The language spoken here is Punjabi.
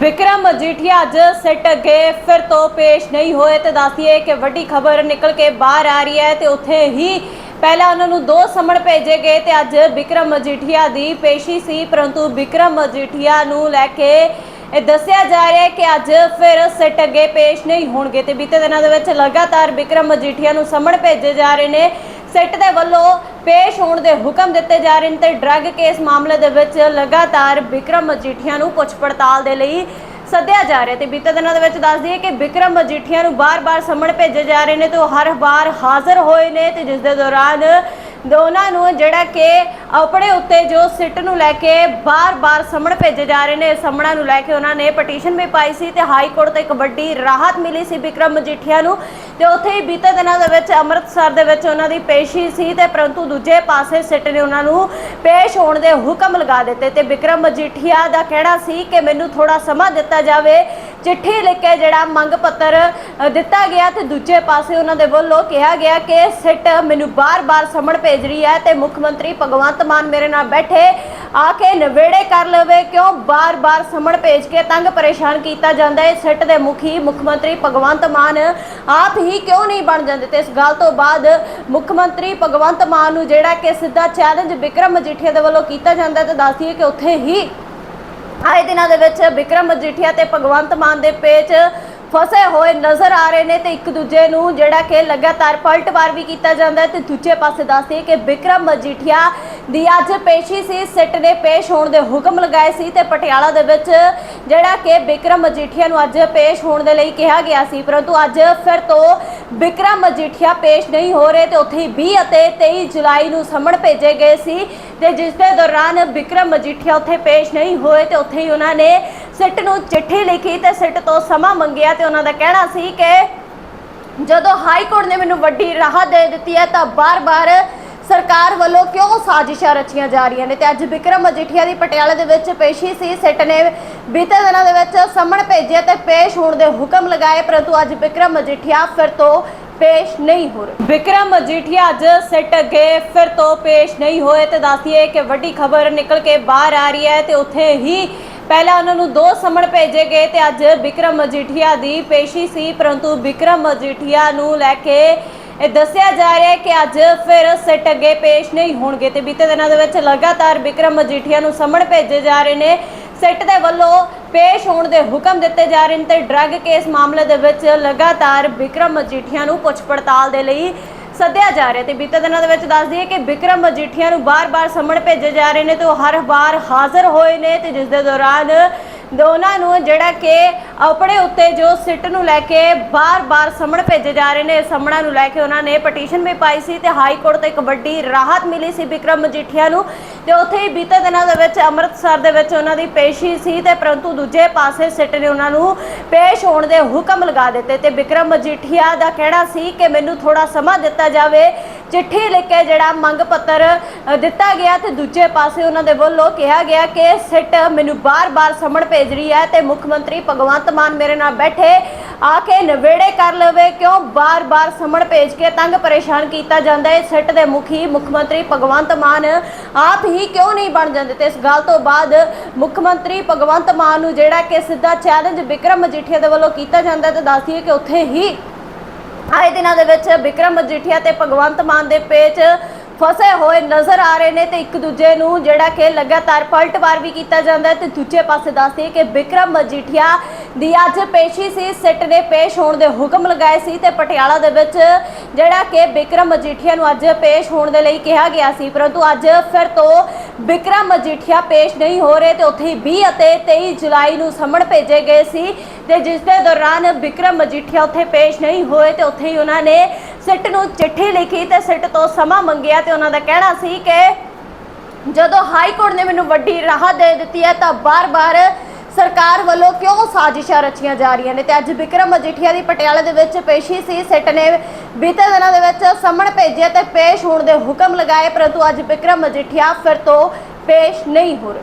ਵਿਕਰਮ ਮਜੀਠੀਆ ਅੱਜ ਸਿੱਟ ਅੱਗੇ ਫਿਰ ਤੋਂ ਪੇਸ਼ ਨਹੀਂ ਹੋਏ ਤੇ ਦੱਸੀਏ ਕਿ ਵੱਡੀ ਖਬਰ ਨਿਕਲ ਕੇ ਬਾਹਰ ਆ ਰਹੀ ਹੈ ਤੇ ਉੱਥੇ ਹੀ ਪਹਿਲਾਂ ਉਹਨਾਂ ਨੂੰ ਦੋ ਸਮਣ ਭੇਜੇ ਗਏ ਤੇ ਅੱਜ ਵਿਕਰਮ ਮਜੀਠੀਆ ਦੀ ਪੇਸ਼ੀ ਸੀ, ਪਰੰਤੂ ਵਿਕਰਮ ਮਜੀਠੀਆ ਨੂੰ ਲੈ ਕੇ ਇਹ ਦੱਸਿਆ ਜਾ ਰਿਹਾ ਹੈ ਕਿ ਅੱਜ ਫਿਰ ਸਿੱਟ ਅੱਗੇ ਪੇਸ਼ ਨਹੀਂ ਹੋਣਗੇ ਤੇ ਬੀਤੇ ਦਿਨਾਂ ਦੇ ਵਿੱਚ ਲਗਾਤਾਰ ਵਿਕਰਮ ਮਜੀਠੀਆ ਨੂੰ ਸਮਣ ਭੇਜੇ ਜਾ ਰਹੇ ਨੇ। ਸਿੱਟ ਦੇ ਵੱਲੋਂ ਪੇਸ਼ ਹੋਣ ਦੇ ਹੁਕਮ ਦਿੱਤੇ ਜਾ ਰਹੇ ਨੇ ਤੇ ਡਰੱਗ ਕੇਸ ਮਾਮਲੇ ਦੇ ਵਿੱਚ ਲਗਾਤਾਰ ਵਿਕਰਮ ਮਜੀਠੀਆ ਨੂੰ ਪੁੱਛ ਪੜਤਾਲ ਦੇ ਲਈ ਸੱਦਿਆ ਜਾ ਰਿਹਾ ਤੇ ਬੀਤੇ ਦਿਨਾਂ ਦੇ ਵਿੱਚ ਦੱਸ ਦਈਏ ਕਿ ਵਿਕਰਮ ਮਜੀਠੀਆ ਨੂੰ ਬਾਰ-ਬਾਰ ਸਮਣ ਭੇਜੇ ਜਾ ਰਹੇ ਨੇ ਤੇ ਉਹ ਹਰ ਵਾਰ ਹਾਜ਼ਰ ਹੋਏ ਨੇ ਤੇ ਜਿਸ ਦੇ ਦੌਰਾਨ ਉਹਨਾਂ ਨੂੰ ਜਿਹੜਾ ਕਿ ਆਪਣੇ ਉੱਤੇ ਜੋ ਸਿੱਟ ਨੂੰ ਲੈ ਕੇ ਬਾਰ-ਬਾਰ ਸਮਣ ਭੇਜੇ ਜਾ ਰਹੇ ਨੇ ਸਮਣਾ ਨੂੰ ਲੈ ਕੇ ਉਹਨਾਂ ਨੇ ਪਟੀਸ਼ਨ ਵੀ ਪਾਈ ਸੀ ਤੇ ਹਾਈ ਕੋਰਟ ਤੋਂ ਇੱਕ ਵੱਡੀ ਰਾਹਤ ਮਿਲੀ ਸੀ ਵਿਕਰਮ ਮਜੀਠੀਆ ਨੂੰ ਤੇ ਉੱਥੇ ਹੀ ਬੀਤੇ ਦਿਨਾਂ ਦੇ ਵਿੱਚ ਅੰਮ੍ਰਿਤਸਰ ਦੇ ਵਿੱਚ ਉਹਨਾਂ ਦੀ ਪੇਸ਼ੀ ਸੀ ਤੇ ਪਰੰਤੂ ਦੂਜੇ ਪਾਸੇ ਸਿੱਟ ਨੇ ਉਹਨਾਂ ਨੂੰ ਪੇਸ਼ ਹੋਣ ਦੇ ਹੁਕਮ ਲਗਾ ਦਿੱਤੇ ਤੇ ਵਿਕਰਮ ਮਜੀਠੀਆ ਦਾ ਕਹਿਣਾ ਸੀ ਕਿ ਮੈਨੂੰ ਥੋੜਾ ਸਮਾਂ ਦਿੱਤਾ ਜਾਵੇ ਚਿੱਠੀ ਲਿਖ ਕੇ ਜਿਹੜਾ ਮੰਗ ਪੱਤਰ ਦਿੱਤਾ ਗਿਆ ਤੇ ਦੂਜੇ ਪਾਸੇ ਉਹਨਾਂ ਦੇ ਵੱਲੋਂ ਕਿਹਾ ਗਿਆ ਕਿ ਸਿੱਟ ਮੈਨੂੰ ਬਾਰ-ਬਾਰ ਸਮਣ ਭੇਜ ਰਹੀ ਹੈ ਤੇ ਮੁੱਖ ਮੰਤਰੀ ਭਗਵੰਤ ਮਾਨ ਮੇਰੇ ਨਾਲ ਬੈਠੇ, ਆ ਕੇ ਨਵੇੜੇ ਕਰ ਲਵੇ, ਕਿਉਂ ਬਾਰ-ਬਾਰ ਸਮਣ ਭੇਜ ਕੇ ਤੰਗ ਪਰੇਸ਼ਾਨ ਕੀਤਾ ਜਾਂਦਾ ਹੈ? ਸਿੱਟ ਦੇ ਮੁਖੀ ਮੁੱਖ ਮੰਤਰੀ ਭਗਵੰਤ ਮਾਨ ਆਪ ਹੀ ਕਿਉਂ ਨਹੀਂ ਬਣ ਜਾਂਦੇ? ਤੇ ਇਸ ਗੱਲ ਤੋਂ ਬਾਅਦ ਮੁੱਖ ਮੰਤਰੀ ਭਗਵੰਤ ਮਾਨ ਨੂੰ ਜਿਹੜਾ ਕਿ ਸਿੱਧਾ ਚੈਲੰਜ ਵਿਕਰਮ ਮਜੀਠੀਆ ਦੇ ਵੱਲੋਂ ਕੀਤਾ ਜਾਂਦਾ ਹੈ, ਤੇ ਦੱਸਦੀਏ ਕਿ ਉੱਥੇ ਹੀ ਆਏ ਦਿਨਾਂ ਦੇ ਵਿੱਚ ਵਿਕਰਮ ਮਜੀਠੀਆ ਤੇ ਭਗਵੰਤ ਮਾਨ ਦੇ ਪੇਚ ਫਸੇ ਹੋਏ ਨਜ਼ਰ ਆ ਰਹੇ ਨੇ ਤੇ ਇੱਕ ਦੂਜੇ ਨੂੰ ਜਿਹੜਾ ਕਿ ਲਗਾਤਾਰ ਪਲਟਵਾਰ ਵੀ ਕੀਤਾ ਜਾਂਦਾ ਹੈ ਤੇ ਦੂਜੇ ਪਾਸੇ ਦੱਸਦੇ ਕਿ ਵਿਕਰਮ ਮਜੀਠੀਆ ਦੀ ਅੱਜ ਪੇਸ਼ੀ ਸੀ, ਸਿੱਟ ਨੇ ਪੇਸ਼ ਹੋਣ ਦੇ ਹੁਕਮ ਲਗਾਏ ਸੀ ਤੇ ਪਟਿਆਲਾ ਦੇ ਵਿੱਚ ਜਿਹੜਾ ਕਿ ਵਿਕਰਮ ਮਜੀਠੀਆ ਨੂੰ ਅੱਜ ਪੇਸ਼ ਹੋਣ ਦੇ ਲਈ ਕਿਹਾ ਗਿਆ ਸੀ। ਪਰੰਤੂ ਅੱਜ ਫਿਰ ਤੋਂ ਵਿਕਰਮ ਮਜੀਠੀਆ ਪੇਸ਼ ਨਹੀਂ ਹੋ ਰਹੇ ਤੇ ਉੱਥੇ ਹੀ 20 ਅਤੇ 23 ਜੁਲਾਈ ਨੂੰ ਸਮਣ ਭੇਜੇ ਗਏ ਸੀ ਤੇ ਜਿਸ ਦੇ ਦੌਰਾਨ ਵਿਕਰਮ ਮਜੀਠੀਆ ਉੱਥੇ ਪੇਸ਼ ਨਹੀਂ ਹੋਏ ਤੇ ਉੱਥੇ ਹੀ ਉਹਨਾਂ ਨੇ ਸਿੱਟ ਨੂੰ ਚਿੱਠੀ ਲਿਖੀ ਤੇ ਸਿੱਟ ਤੋਂ ਸਮਾਂ ਮੰਗਿਆ ਤੇ ਉਹਨਾਂ ਦਾ ਕਹਿਣਾ ਸੀ ਕਿ ਜਦੋਂ ਹਾਈ ਕੋਰਟ ਨੇ ਮੈਨੂੰ ਵੱਡੀ ਰਾਹਤ ਦੇ ਦਿੱਤੀ ਹੈ ਤਾਂ ਬਾਰ-ਬਾਰ ਸਰਕਾਰ ਵੱਲੋਂ ਕਿਉਂ ਸਾਜ਼ਿਸ਼ਾਂ ਰਚੀਆਂ ਜਾ ਰਹੀਆਂ ਨੇ? ਤੇ ਅੱਜ ਵਿਕਰਮ ਮਜੀਠੀਆ ਦੀ ਪਟਿਆਲੇ ਦੇ ਵਿੱਚ ਪੇਸ਼ੀ ਸੀ। ਸਿੱਟ ਨੇ ਬੀਤੇ ਦਿਨਾਂ ਦੇ ਵਿੱਚ ਸਮਣ ਭੇਜਿਆ ਤੇ ਪੇਸ਼ ਹੋਣ ਦੇ ਹੁਕਮ ਲਗਾਏ, ਪਰੰਤੂ ਅੱਜ ਵਿਕਰਮ ਮਜੀਠੀਆ ਫਿਰ ਤੋਂ ਪੇਸ਼ ਨਹੀਂ ਹੋ ਰਹੇ। ਵਿਕਰਮ ਮਜੀਠੀਆ ਅੱਜ ਸਿੱਟ ਅੱਗੇ ਫਿਰ ਤੋਂ ਪੇਸ਼ ਨਹੀਂ ਹੋਏ। ਤੇ ਦੱਸਦੀਏ ਕਿ ਵੱਡੀ ਖਬਰ ਨਿਕਲ ਕੇ ਬਾਹਰ ਆ ਰਹੀ ਹੈ ਤੇ ਉੱਥੇ ਹੀ ਪਹਿਲਾਂ ਉਹਨਾਂ ਨੂੰ ਦੋ ਸਮਣ ਭੇਜੇ ਗਏ ਤੇ ਅੱਜ ਵਿਕਰਮ ਮਜੀਠੀਆ ਦੀ ਪੇਸ਼ੀ ਸੀ। ਪਰੰਤੂ ਵਿਕਰਮ ਮਜੀਠੀਆ ਨੂੰ ਲੈ ਕੇ ਇਹ ਦੱਸਿਆ ਜਾ ਰਿਹਾ ਹੈ ਕਿ ਅੱਜ ਫਿਰ ਸਿੱਟ ਅੱਗੇ ਪੇਸ਼ ਨਹੀਂ ਹੋਣਗੇ ਤੇ ਬੀਤੇ ਦਿਨਾਂ ਦੇ ਵਿੱਚ ਲਗਾਤਾਰ ਵਿਕਰਮ ਮਜੀਠੀਆ ਨੂੰ ਸਮਣ ਭੇਜੇ ਜਾ ਰਹੇ ਨੇ। ਸਿੱਟ ਦੇ ਵੱਲੋਂ ਪੇਸ਼ ਹੋਣ ਦੇ ਹੁਕਮ ਦਿੱਤੇ ਜਾ ਰਹੇ ਨੇ ਤੇ ਡਰੱਗ ਕੇਸ ਮਾਮਲੇ ਦੇ ਵਿੱਚ ਲਗਾਤਾਰ ਵਿਕਰਮ ਮਜੀਠੀਆ ਨੂੰ ਪੁੱਛ ਪੜਤਾਲ ਦੇ ਲਈ ਸੱਦਿਆ ਜਾ ਰਿਹਾ ਤੇ ਬੀਤੇ ਦਿਨਾਂ ਦੇ ਵਿੱਚ ਦੱਸ ਦਈਏ ਕਿ ਵਿਕਰਮ ਮਜੀਠੀਆ ਨੂੰ ਬਾਰ-ਬਾਰ ਸਮਣ ਭੇਜੇ ਜਾ ਰਹੇ ਨੇ ਤੇ ਉਹ ਹਰ ਵਾਰ ਹਾਜ਼ਰ ਹੋਏ ਨੇ ਤੇ ਜਿਸ ਦੇ ਦੌਰਾਨ ਦੋਨਾਂ ਨੂੰ ਜਿਹੜਾ ਕਿ ਆਪਣੇ ਉੱਤੇ ਜੋ ਸਿੱਟ ਨੂੰ ਲੈ ਕੇ ਬਾਰ-ਬਾਰ ਸਮਣ ਭੇਜੇ ਜਾ ਰਹੇ ਨੇ ਸਮਣਾ ਨੂੰ ਲੈ ਕੇ ਉਹਨਾਂ ਨੇ ਪਟੀਸ਼ਨ ਵੀ ਪਾਈ ਸੀ ਤੇ ਹਾਈ ਕੋਰਟ ਤੋਂ ਇੱਕ ਵੱਡੀ ਰਾਹਤ ਮਿਲੀ ਸੀ ਵਿਕਰਮ ਮਜੀਠੀਆ ਨੂੰ। ਤੇ ਉੱਥੇ ਹੀ ਬੀਤੇ ਦਿਨਾਂ ਦੇ ਵਿੱਚ ਅੰਮ੍ਰਿਤਸਰ ਦੇ ਵਿੱਚ ਉਹਨਾਂ ਦੀ ਪੇਸ਼ੀ ਸੀ ਤੇ ਪਰੰਤੂ ਦੂਜੇ ਪਾਸੇ ਸਿੱਟ ਨੇ ਉਹਨਾਂ ਨੂੰ ਪੇਸ਼ ਹੋਣ ਦੇ ਹੁਕਮ ਲਗਾ ਦਿੱਤੇ ਤੇ ਵਿਕਰਮ ਮਜੀਠੀਆ ਦਾ ਕਹਿਣਾ ਸੀ ਕਿ ਮੈਨੂੰ ਥੋੜਾ ਸਮਾਂ ਦਿੱਤਾ ਜਾਵੇ, ਚਿੱਠੀ ਲਿਖ ਕੇ ਜਿਹੜਾ ਮੰਗ ਪੱਤਰ ਦਿੱਤਾ ਗਿਆ ਤੇ ਦੂਜੇ ਪਾਸੇ ਉਹਨਾਂ ਦੇ ਵੱਲੋਂ ਕਿਹਾ ਗਿਆ ਕਿ ਸਿੱਟ ਮੈਨੂੰ ਬਾਰ-ਬਾਰ ਸਮਣ ਭੇਜ ਰਹੀ ਹੈ ਤੇ ਮੁੱਖ ਮੰਤਰੀ ਭਗਵੰਤ ਮਾਨ ਮੇਰੇ ਨਾਲ ਬੈਠੇ। ਆ ਕੇ ਨਵੇੜੇ ਕਰ ਲਵੇ, ਕਿਉਂ ਬਾਰ-ਬਾਰ ਸਮਣ ਭੇਜ ਕੇ ਤੰਗ ਪਰੇਸ਼ਾਨ ਕੀਤਾ ਜਾਂਦਾ ਹੈ। ਸਿੱਟ ਦੇ ਮੁਖੀ ਮੁੱਖ ਮੰਤਰੀ ਭਗਵੰਤ ਮਾਨ ਆਪ ਹੀ ਕਿਉਂ ਨਹੀਂ ਬਣ ਜਾਂਦੇ ਤੇ ਇਸ ਗੱਲ ਤੋਂ ਬਾਅਦ ਮੁੱਖ ਮੰਤਰੀ ਭਗਵੰਤ ਮਾਨ ਨੂੰ ਜਿਹੜਾ ਕਿ ਸਿੱਧਾ ਚੈਲੰਜ ਵਿਕਰਮ ਮਜੀਠੀਆ ਦੇ ਵੱਲੋਂ ਕੀਤਾ ਜਾਂਦਾ ਹੈ ਤੇ ਦੱਸਦੀਏ ਕਿ ਉੱਥੇ ਹੀ ਆਏ ਦਿਨਾਂ ਦੇ ਵਿੱਚ ਵਿਕਰਮ ਮਜੀਠੀਆ ਤੇ ਭਗਵੰਤ ਮਾਨ ਦੇ ਪੇਚ ਫਸੇ ਹੋਏ ਨਜ਼ਰ ਆ ਰਹੇ ਨੇ ਤੇ ਇੱਕ ਦੂਜੇ ਨੂੰ ਜਿਹੜਾ ਕਿ ਲਗਾਤਾਰ ਪਲਟਵਾਰ ਵੀ ਕੀਤਾ ਜਾਂਦਾ ਹੈ ਤੇ ਦੂਜੇ ਪਾਸੇ ਦੱਸਦੇ ਕਿ ਵਿਕਰਮ ਮਜੀਠੀਆ ਦੀ ਅੱਜ ਪੇਸ਼ੀ ਸੀ, ਸਿੱਟ ਨੇ ਪੇਸ਼ ਹੋਣ ਦੇ ਹੁਕਮ ਲਗਾਏ ਸੀ ਤੇ ਪਟਿਆਲਾ ਦੇ ਵਿੱਚ ਜਿਹੜਾ ਕਿ ਵਿਕਰਮ ਮਜੀਠੀਆ ਨੂੰ ਅੱਜ ਪੇਸ਼ ਹੋਣ ਦੇ ਲਈ ਕਿਹਾ ਗਿਆ ਸੀ। ਪਰੰਤੂ ਅੱਜ ਫਿਰ ਤੋਂ ਵਿਕਰਮ ਮਜੀਠੀਆ ਪੇਸ਼ ਨਹੀਂ ਹੋ ਰਹੇ ਤੇ ਉੱਥੇ ਹੀ 20 ਅਤੇ 23 ਜੁਲਾਈ ਨੂੰ ਸਮਣ ਭੇਜੇ ਗਏ ਸੀ ਤੇ ਜਿਸ ਦੇ ਦੌਰਾਨ ਵਿਕਰਮ ਮਜੀਠੀਆ ਉੱਥੇ ਪੇਸ਼ ਨਹੀਂ ਹੋਏ ਤੇ ਉੱਥੇ ਹੀ ਉਹਨਾਂ ਨੇ ਸਿੱਟ ਨੂੰ ਚਿੱਠੀ ਲਿਖੀ ਤੇ ਸਿੱਟ ਤੋਂ ਸਮਾਂ ਮੰਗਿਆ ਤੇ ਉਹਨਾਂ ਦਾ ਕਹਿਣਾ ਸੀ ਕਿ ਜਦੋਂ ਹਾਈ ਕੋਰਟ ਨੇ ਮੈਨੂੰ ਵੱਡੀ ਰਾਹਤ ਦੇ ਦਿੱਤੀ ਹੈ ਤਾਂ ਬਾਰ-ਬਾਰ ਸਰਕਾਰ ਵੱਲੋਂ ਕਿਉਂ ਸਾਜ਼ਿਸ਼ਾਂ ਰਚੀਆਂ ਜਾ ਰਹੀਆਂ ਨੇ? ਤੇ ਅੱਜ ਵਿਕਰਮ ਮਜੀਠੀਆ ਦੀ ਪਟਿਆਲੇ ਦੇ ਵਿੱਚ ਪੇਸ਼ੀ ਸੀ, ਸਿੱਟ ਨੇ ਬੀਤੇ ਦਿਨਾਂ ਦੇ ਵਿੱਚ ਸਮਣ ਭੇਜਿਆ ਤੇ ਪੇਸ਼ ਹੋਣ ਦੇ ਹੁਕਮ ਲਗਾਏ, ਪਰੰਤੂ ਅੱਜ ਵਿਕਰਮ ਮਜੀਠੀਆ ਫਿਰ ਤੋਂ ਪੇਸ਼ ਨਹੀਂ ਹੋ ਰਹੇ